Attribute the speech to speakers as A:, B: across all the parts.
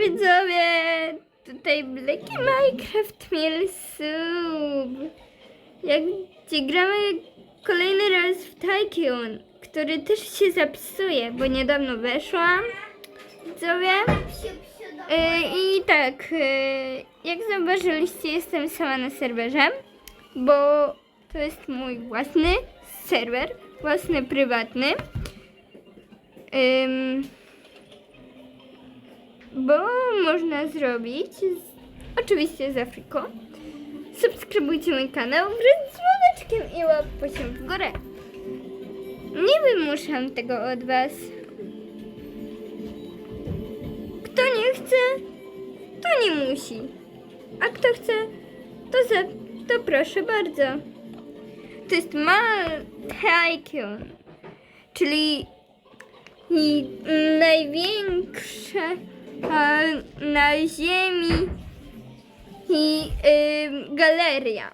A: widzowie! Tutaj Blacky Minecraft mieli sub. Jak gdzie gramy kolejny raz w Tycoon, który też się zapisuje, bo niedawno weszłam. Widzowie. E, I tak, e, jak zauważyliście, jestem sama na serwerze, bo to jest mój własny serwer, własny, prywatny. Bo można zrobić, z, oczywiście z Afriką. Subskrybujcie mój kanał wraz z dzwoneczkiem i się w górę. Nie wymuszam tego od was. Kto nie chce, to nie musi. A kto chce, to, za, to proszę bardzo. To jest Mal Tycoon, czyli a, na ziemi i galeria.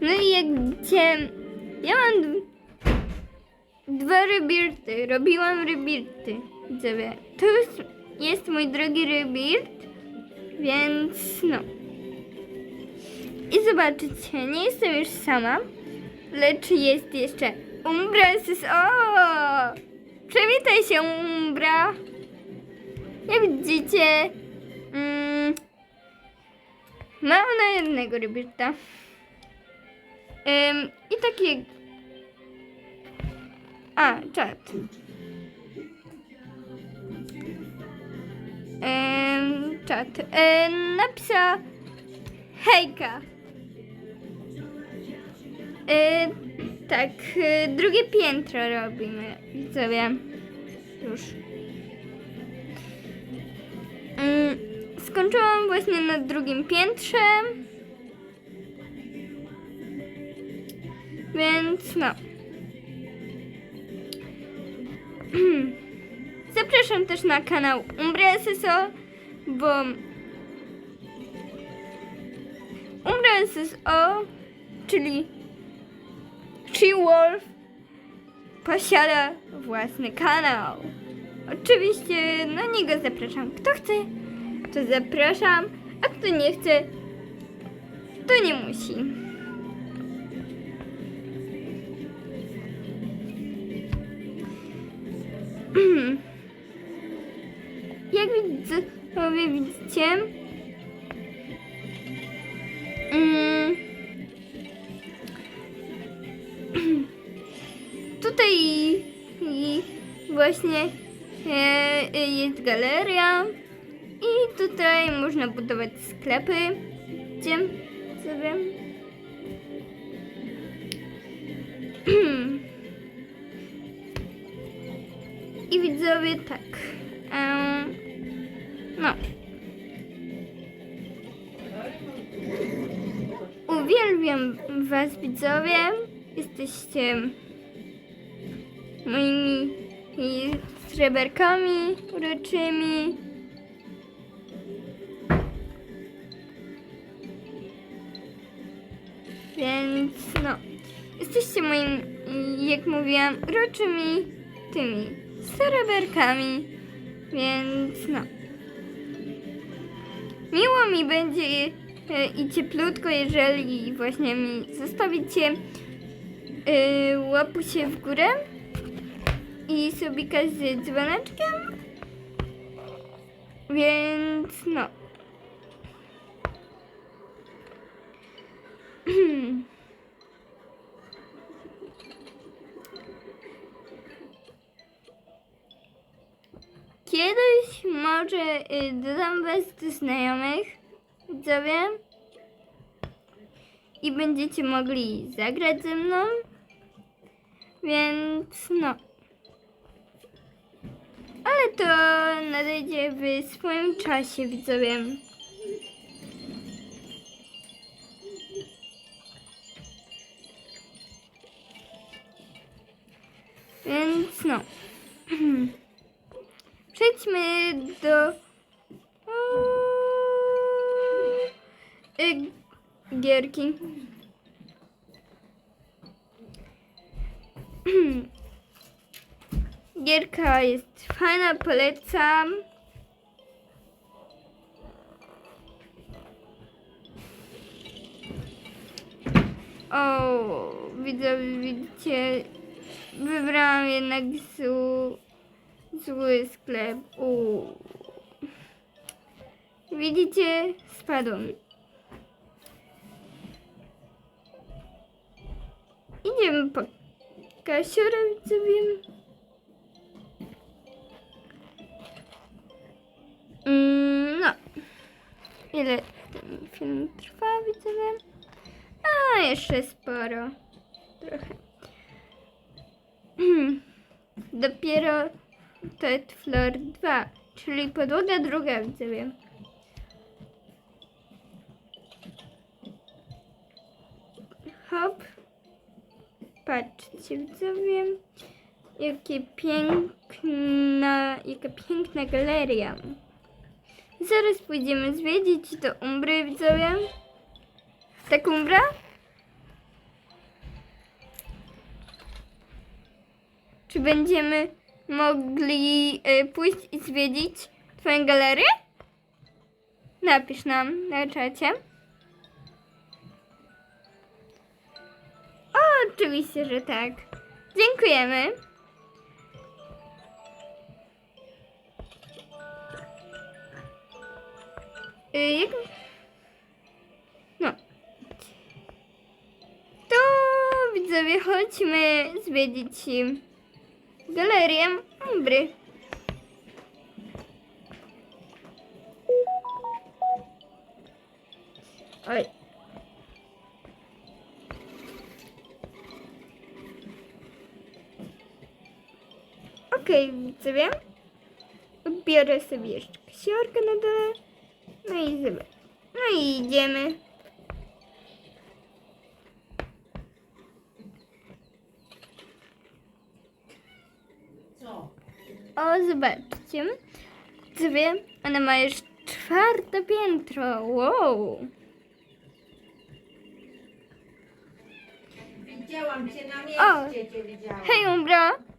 A: No i jak widzicie, ja mam dwa rebirty, robiłam rebirty, widzowie. To jest, jest mój drugi rebirt, więc no. I zobaczycie, nie jestem już sama, lecz jest jeszcze Umbra O! Przywitaj się, Umbra! Jak widzicie, mm, jednego rybirta. Ym, I takie... A, czat. Ym, czat. Hejka. Tak, yy, drugie piętro robimy, widzowie. Już. Skończyłam właśnie na drugim piętrze. Więc no. Zapraszam też na kanał Umbra SSO, bo Umbra SSO, czyli She-Wolf posiada własny kanał. Oczywiście na niego zapraszam. Kto chce, to zapraszam, a kto nie chce, to nie musi. Jak widzę, sobie widzicie, mm, tutaj właśnie e, jest galeria tutaj można budować sklepy. Gdzie sobie? I widzowie tak. em, no. Uwielbiam was widzowie. Jesteście moimi sreberkami uroczymi. Jak mówiłam, uroczymi tymi sreberkami. Więc no. Miło mi będzie e, i cieplutko, jeżeli właśnie mi zostawicie e, łapusie w górę i subika z dzwoneczkiem. Więc no. Dodam was do znajomych, widzowie. I będziecie mogli zagrać ze mną. Więc no. Ale to nadejdzie w swoim czasie, widzowie. Więc no. Przejdźmy do Y gierki. Gierka jest fajna, polecam. O, widzę, widzicie, wybrałam jednak zły, zły sklep. Uuu. Widzicie, spadłam. Idziemy po kasiorę, co wiem. Mm, no. Ile ten film trwa, widzowie? A, jeszcze sporo. Trochę. Dopiero Ted Floor 2, czyli podłoga druga, widzowie. Patrzcie, widzowie. Jakie piękna, jaka piękna galeria. Zaraz pójdziemy zwiedzić do Umbry, widzowie. Tak, Umbra? Czy będziemy mogli y, pójść i zwiedzić Twoją galerię? Napisz nam na czacie. Oczywiście, że tak. Dziękujemy. Y, jak... No. To widzowie, chodźmy zwiedzić galerię Umbry. Oj. Okej, widzowie. Biorę sobie jeszcze kasiorkę na dole. No i zobacz. No i idziemy.
B: Co?
A: O, zobaczcie. Sobie, ona ma już czwarte piętro. Wow.
B: Widziałam cię na
A: O!
B: mieście, cię widziałam.
A: Hej, Umbro.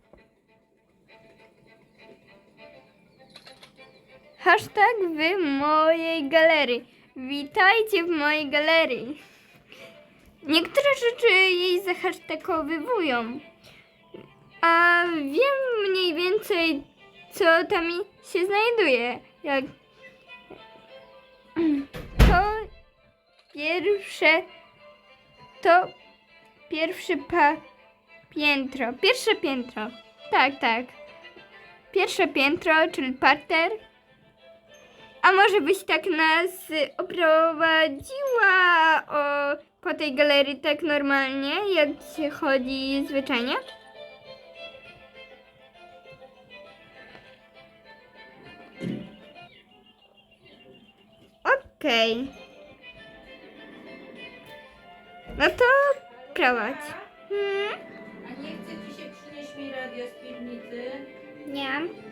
A: Hashtag w mojej galerii. Witajcie w mojej galerii. Niektóre rzeczy jej zahasztagowywują. A wiem mniej więcej, co tam się znajduje. Jak to pierwsze to pierwszy pa piętro. Pierwsze piętro. Tak, tak. Pierwsze piętro, czyli parter. A może byś tak nas oprowadziła o, po tej galerii tak normalnie, jak się chodzi zwyczajnie? Okej. No to prowadź. Hmm?
B: A nie chce ci się przynieść mi radio z piwnicy?
A: Nie.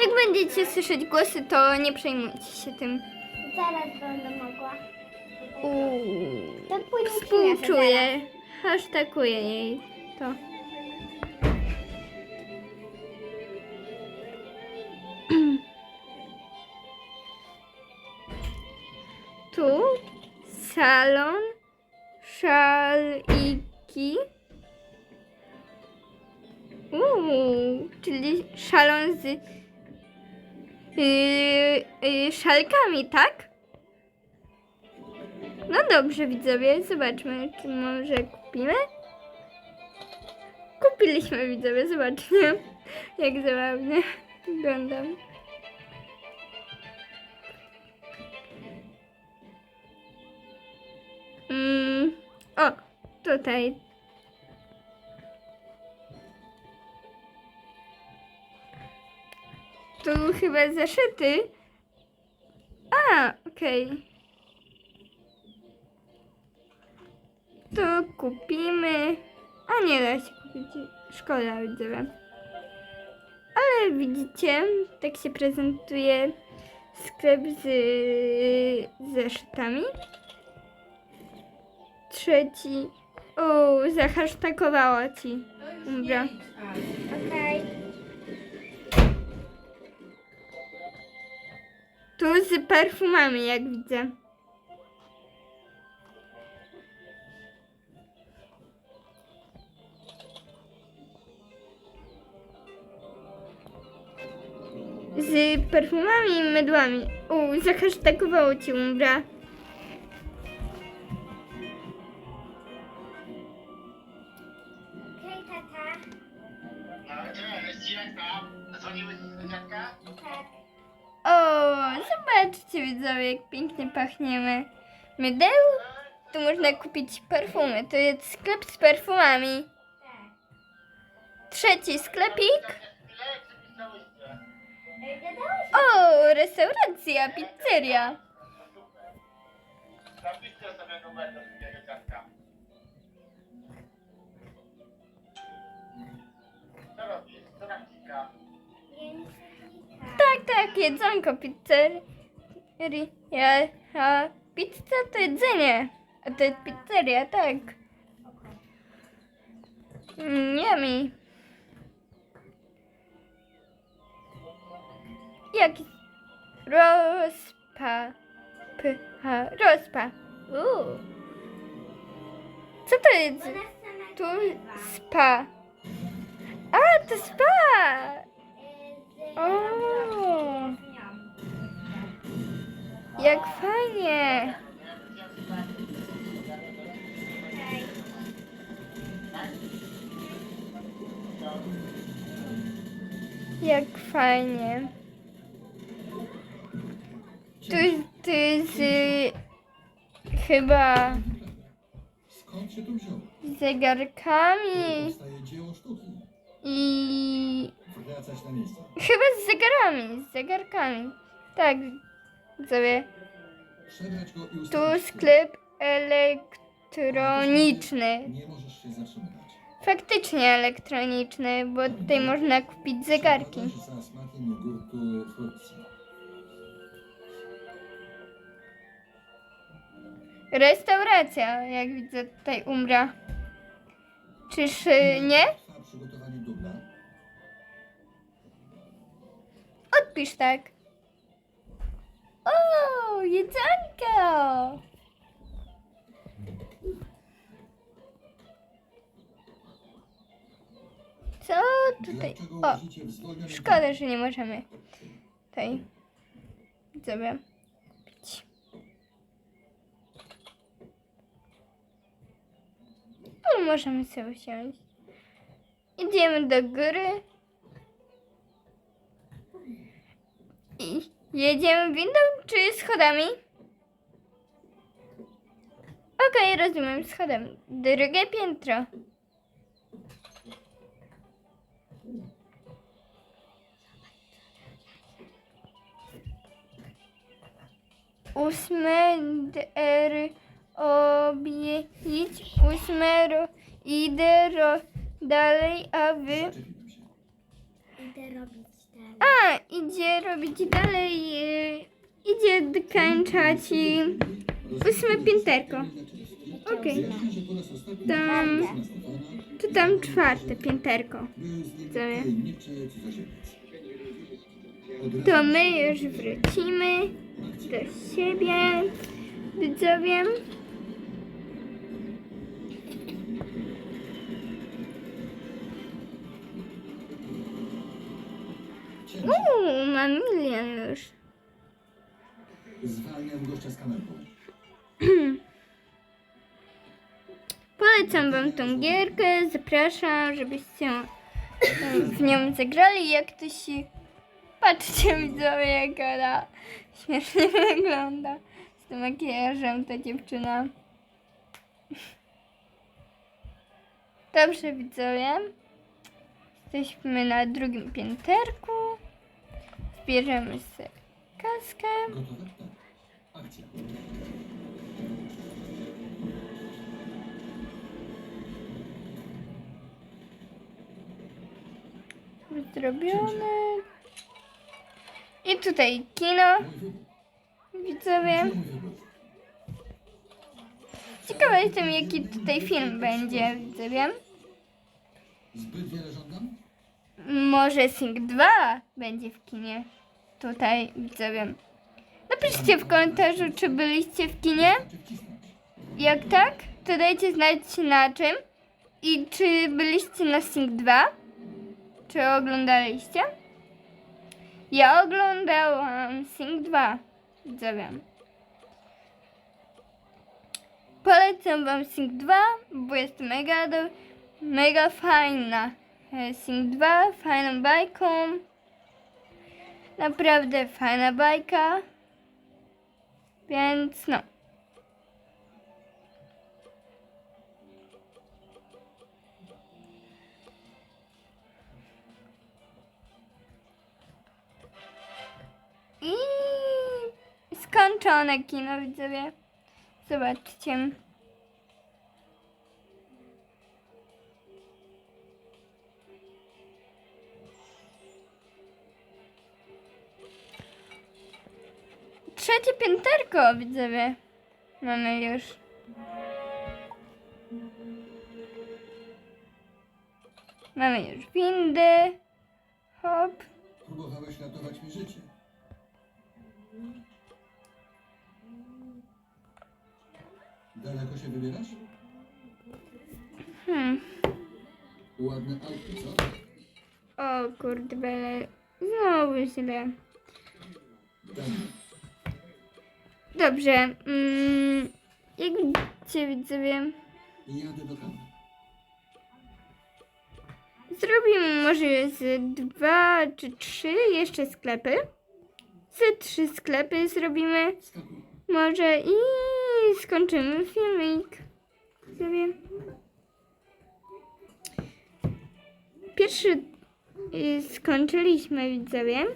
B: Jak
A: Jak będziecie słyszeć głosy, to nie przejmujcie się tym.
C: Zaraz będę mogła.
A: Uuu.
C: To później przyniosę
A: Współczuję. Hasztakuję jej to. Tu salon, szaliki. Uuu, czyli szalon z yy, yy, szalkami, tak? No dobrze, widzowie, zobaczmy, czy może kupimy. Kupiliśmy, widzowie, zobaczcie, jak zabawnie wyglądam. Mm, o, tutaj. Tu chyba zaszyty. A, okej. To kupimy. A nie da się kupić. Szkoda, widzowie. Ale widzicie, tak się prezentuje sklep z zeszytami. Trzeci. O, zahasztakowała ci.
B: To
A: Z perfumami, jak widzę. Z perfumami i mydłami. U, zahasztakowało ci umbra. Widzowie, jak pięknie pachniemy. Mydeł? Tu można kupić perfumy. To jest sklep z perfumami. Trzeci sklepik. O, restauracja, pizzeria.
D: Sobie. Co robisz? Co
C: tak.
A: Tak, tak, jedzonko, pizzeria. A pizza to jedzenie. A to jest pizzeria, tak. Mm, Yummy. Jaki rozpa. Pycha. Rozpa. Uuu. Co to jest? Tu spa. A, to spa. O. Jak fajnie. Jak fajnie. Tu, tu jest y, chyba
E: Skąd się tu wziął?
A: z zegarkami
E: Powstaje dzieło sztuki.
A: i
E: Wracać na miejsce.
A: chyba z zegarami, z zegarkami. Tak,
E: i
A: Tu sklep elektroniczny.
E: Nie możesz się zatrzymywać.
A: Faktycznie elektroniczny, bo tutaj można kupić zegarki. Restauracja, jak widzę tutaj umbra. Czyż y, nie? Odpisz tak. O, jedzonko! Co tutaj? O, szkoda, że nie możemy tutaj sobie pić. Ale możemy sobie wsiąść. Idziemy do góry. I jedziemy windą czy schodami? Okej, rozumiem, schodami. Drugie piętro. Ósme der obieść, ósme ro, idę ro, dalej, a wy... idzie robić dalej, y, idzie dokończać y, ósme pięterko. Okej. Tam- To tam czwarte pięterko.
E: razu
A: To my już wrócimy do siebie. Widzowie. Milion już.
E: Zwalniam gościa z kamerką.
A: Polecam wam tą gierkę, zapraszam, żebyście w nią zagrali. Jak to się... Patrzcie widzowie, jak ona śmiesznie wygląda. Z tym makijażem ta dziewczyna. Dobrze widzowie. Jesteśmy na drugim pięterku. Zbierzemy sobie kaskę.
E: Gotowe? Tak. Akcja.
A: Zrobione. I tutaj kino, widzowie. Ciekawa jestem, jaki tutaj film będzie, widzowie.
E: Zbyt wiele żądam?
A: Może Sing 2 będzie w kinie. Tutaj, widzowie. Napiszcie w komentarzu, czy byliście w kinie. Jak tak, to dajcie znać na czym. I czy byliście na Sing 2? Czy oglądaliście? Ja oglądałam Sing 2. Widzowie. Polecam wam Sing 2, bo jest mega, do, mega fajna. E, Sing 2 fajną bajką. Naprawdę fajna bajka. Więc no. I skończone kino, widzowie. Zobaczcie. Trzecie pięterko, widzowie. Mamy już. Mamy już windy. Hop.
E: Próbowałeś ratować mi życie. Daleko się wybierasz?
A: Hmm.
E: Ładne auto, co?
A: O kurde, bele. Znowu źle.
E: Damy.
A: Dobrze. Mm, jak widzicie, widzowie,
E: Jadę do kamer.
A: zrobimy może z dwa czy trzy jeszcze sklepy. Z trzy sklepy zrobimy
E: Skakuj.
A: może i skończymy filmik. Widzowie. Pierwszy y, skończyliśmy, widzowie.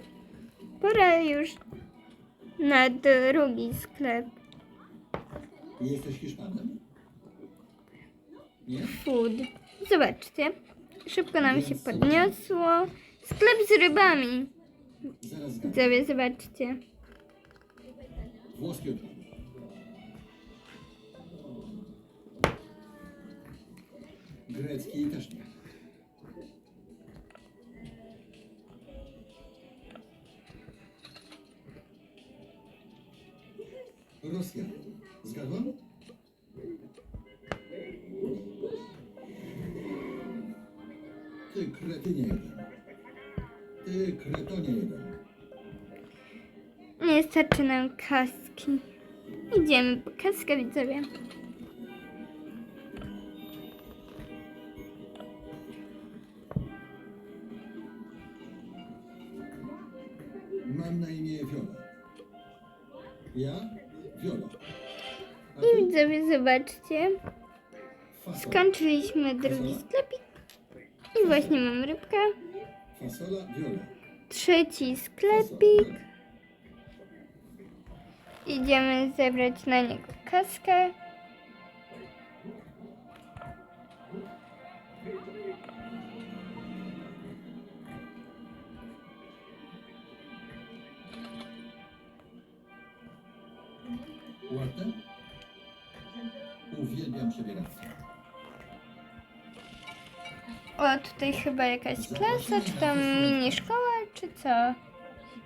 A: Pora już na drugi sklep.
E: Jesteś Hiszpanem? Nie?
A: Food. Zobaczcie. Szybko nam się podniosło. Sklep z rybami.
E: Zaraz zgadnę.
A: Widzowie, zobaczcie.
E: Włoskie odpady. Grecki też nie. Rosjan. Zgadłam? Ty kretynie jeden. Ty kretonie jeden.
A: Nie starczy nam kaski. Idziemy po kaskę, widzowie. Zobaczcie. Skończyliśmy drugi sklepik. I właśnie mam rybkę. Trzeci sklepik. Idziemy zebrać na niego kaskę. O, tutaj chyba jakaś klasa, czy tam mini szkoła, czy co?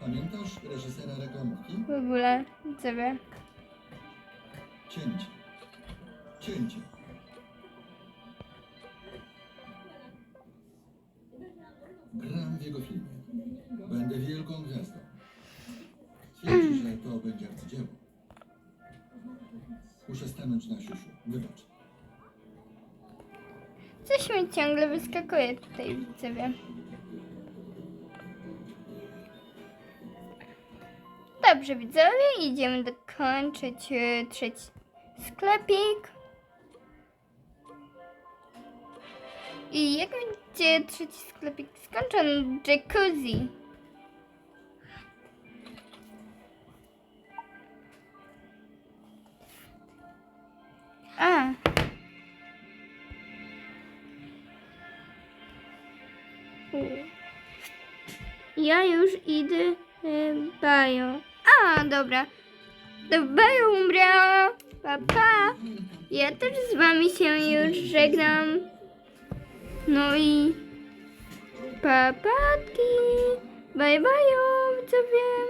E: Pamiętasz reżysera reklamówki?
A: W ogóle, widzowie.
E: Cięcie. Cięcie. Gram w jego filmie. Będę wielką gwiazdą. Twierdzi, że to będzie arcydzieło. Muszę stanąć na siusiu. Wybacz.
A: Coś mi ciągle wyskakuje tutaj, widzowie. Dobrze, widzowie, idziemy dokończyć e, trzeci sklepik. I jak widzicie, trzeci sklepik skończony. Jacuzzi. Ja już idę e, bajo. A, dobra. Do bajo umrę. Pa, pa. Ja też z wami się już żegnam. No i papatki. Bye, bye, co wiem.